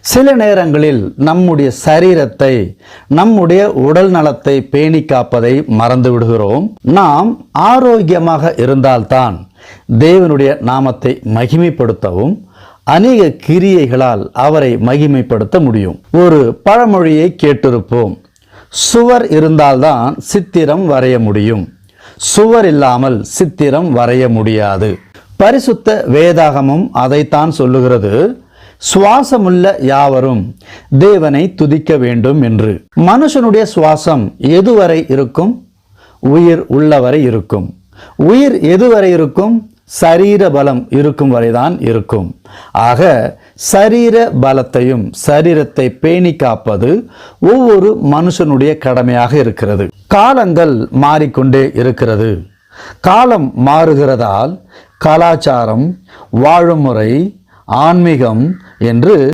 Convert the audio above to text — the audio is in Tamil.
சில நேரங்களில் நம்முடைய சரீரத்தை நம்முடைய உடல் நலத்தை பேணி காப்பதை மறந்து விடுகிறோம். நாம் ஆரோக்கியமாக இருந்தால்தான் தேவனுடைய நாமத்தை மகிமைப்படுத்தவும் அநேக கிரியைகளால் அவரை மகிமைப்படுத்த முடியும். ஒரு பழமொழியை கேட்டிருப்போம். சுவர் இருந்தால்தான் சித்திரம் வரைய முடியும். சுவர் இல்லாமல் சித்திரம் வரைய முடியாது. பரிசுத்த வேதாகமும் அதைத்தான் சொல்லுகிறது. சுவாசமுள்ள யாவரும் தேவனை துதிக்க வேண்டும் என்று. மனுஷனுடைய சுவாசம் எதுவரை இருக்கும்? உயிர் உள்ளவரை இருக்கும். உயிர் எதுவரை இருக்கும்? சரீர பலம் இருக்கும் வரைதான் இருக்கும். ஆக சரீர பலத்தையும் சரீரத்தை பேணி காப்பது ஒவ்வொரு மனுஷனுடைய கடமையாக இருக்கிறது. காலங்கள் மாறிக்கொண்டே இருக்கிறது. காலம் மாறுகிறதால் கலாச்சாரம் வாழும் முறை ஆன்மீகம் என்று